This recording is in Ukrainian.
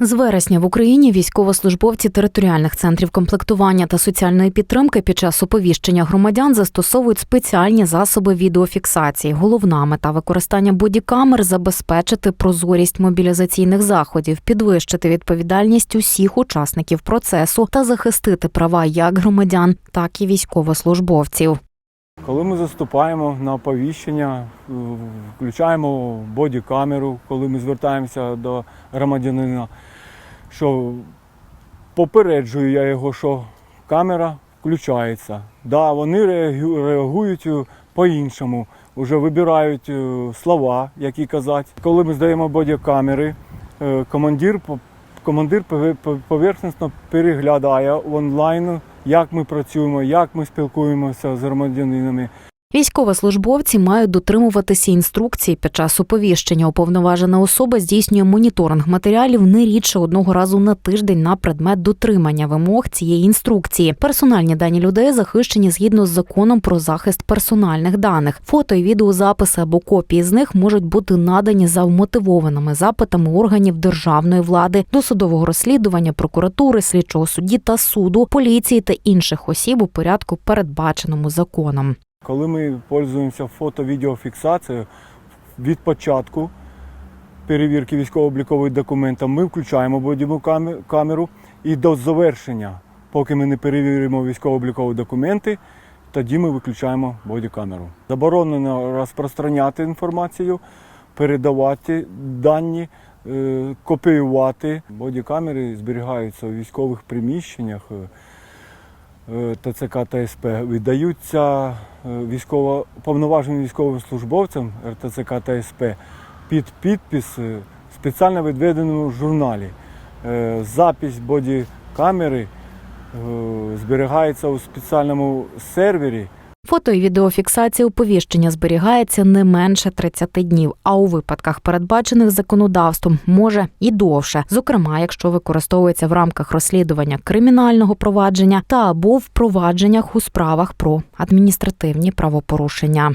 З вересня в Україні військовослужбовці територіальних центрів комплектування та соціальної підтримки під час оповіщення громадян застосовують спеціальні засоби відеофіксації. Головна мета використання бодікамер забезпечити прозорість мобілізаційних заходів, підвищити відповідальність усіх учасників процесу та захистити права як громадян, так і військовослужбовців. Коли ми заступаємо на оповіщення, включаємо бодікамеру, коли ми звертаємося до громадянина, що попереджую я його, що камера включається. Да, вони реагу- реагують е, по-іншому, вже вибирають е, слова, які казати. Коли ми здаємо бодікамери, е, командир, командир пове- по- поверхностно переглядає онлайн, як ми працюємо, як ми спілкуємося з громадянинами. Військовослужбовці мають дотримуватися інструкцій під час оповіщення. Уповноважена особа здійснює моніторинг матеріалів не рідше одного разу на тиждень на предмет дотримання вимог цієї інструкції. Персональні дані людей захищені згідно з законом про захист персональних даних. Фото і відеозаписи або копії з них можуть бути надані за вмотивованими запитами органів державної влади, досудового розслідування, прокуратури, слідчого судді та суду, поліції та інших осіб у порядку, передбаченому законом. Коли ми пользуємося фото-відеофіксацією від початку перевірки військово-облікових документів, ми включаємо бодіву каме- камеру і до завершення, поки ми не перевіримо військово-облікові документи, тоді ми виключаємо бодікамеру. Заборонено розпространяти інформацію, передавати дані, е, копіювати. Бодікамери зберігаються у військових приміщеннях. Е, ТЦК та СП віддаються е, військово повноваженим військовим службовцям РТЦК та СП під підпис е, в спеціально відведеному журналі. Запись бодікамери зберігається у спеціальному сервері. Фото і відеофіксація оповіщення зберігається не менше 30 днів, а у випадках, передбачених законодавством, може і довше, зокрема, якщо використовується в рамках розслідування кримінального провадження та або в провадженнях у справах про адміністративні правопорушення.